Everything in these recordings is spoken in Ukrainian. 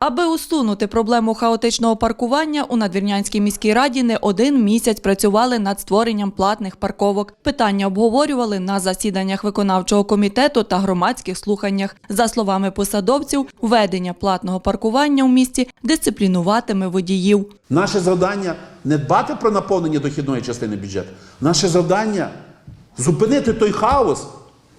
Аби усунути проблему хаотичного паркування, у Надвірнянській міській раді не один місяць працювали над створенням платних парковок. Питання обговорювали на засіданнях виконавчого комітету та громадських слуханнях. За словами посадовців, введення платного паркування у місті дисциплінуватиме водіїв. Наше завдання не дбати про наповнення дохідної частини бюджету. Наше завдання зупинити той хаос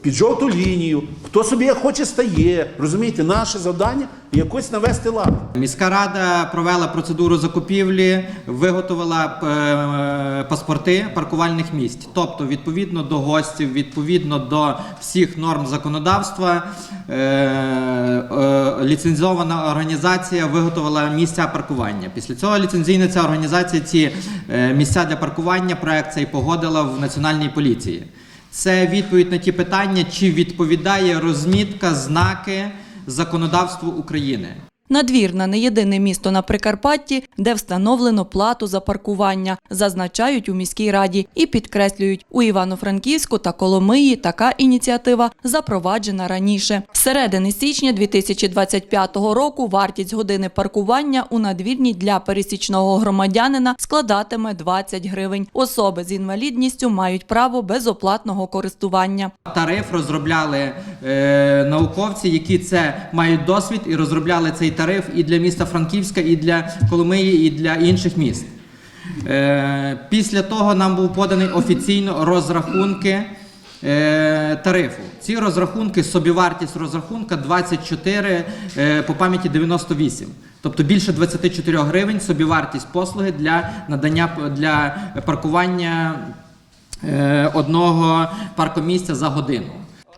під жовту лінію. Хто собі хоче стає. Розумієте, наше завдання якось навести лад. Міська рада провела процедуру закупівлі, виготовила е, паспорти паркувальних місць. Тобто, відповідно до гостів, відповідно до всіх норм законодавства, е, е, ліцензована організація виготовила місця паркування. Після цього ліцензійна ця організація ці е, місця для паркування проект цей погодила в національній поліції. Це відповідь на ті питання, чи відповідає розмітка знаки законодавству України. Надвірна не єдине місто на Прикарпатті, де встановлено плату за паркування, зазначають у міській раді і підкреслюють, у Івано-Франківську та Коломиї така ініціатива запроваджена раніше. З середини січня 2025 року вартість години паркування у надвірні для пересічного громадянина складатиме 20 гривень. Особи з інвалідністю мають право безоплатного користування. Тариф розробляли е, науковці, які це мають досвід і розробляли цей тариф і для міста Франківська, і для Коломиї, і для інших міст. Е, після того нам був поданий офіційно розрахунки е, тарифу. Ці розрахунки, собівартість розрахунка 24 е, по пам'яті 98. Тобто більше 24 гривень собівартість послуги для надання для паркування одного паркомісця за годину.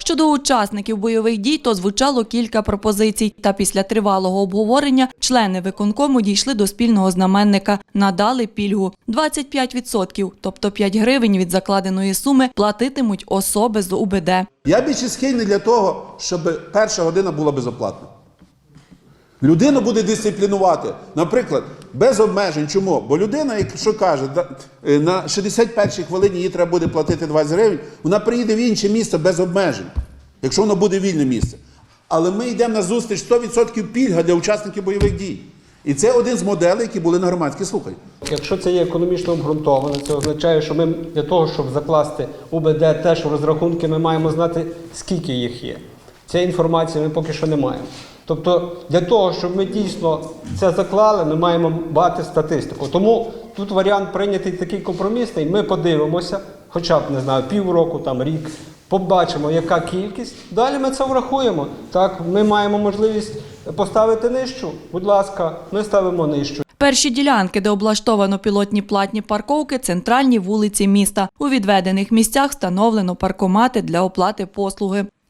Щодо учасників бойових дій, то звучало кілька пропозицій. Та після тривалого обговорення члени виконкому дійшли до спільного знаменника. Надали пільгу 25%, тобто 5 гривень від закладеної суми платитимуть особи з УБД. Я більше схильний для того, щоб перша година була безоплатна. Людину буде дисциплінувати, наприклад, без обмежень. Чому? Бо людина, якщо каже, е, на 61-й хвилині їй треба буде платити 20 гривень, вона приїде в інше місце без обмежень, якщо воно буде вільне місце. Але ми йдемо на зустріч 100% пільга для учасників бойових дій. І це один з моделей, які були на громадських слуханнях. Якщо це є економічно обґрунтовано, це означає, що ми для того, щоб закласти УБД теж розрахунки, ми маємо знати, скільки їх є. Цієї інформації ми поки що не маємо. Тобто, для того, щоб ми дійсно це заклали, ми маємо мати статистику. Тому тут варіант прийнятий такий компромісний. Ми подивимося, хоча б не знаю, півроку, там рік, побачимо, яка кількість. Далі ми це врахуємо. Так, ми маємо можливість поставити нижчу. Будь ласка, ми ставимо нижчу. Перші ділянки, де облаштовано пілотні платні парковки, центральні вулиці міста. У відведених місцях встановлено паркомати для оплати послуги.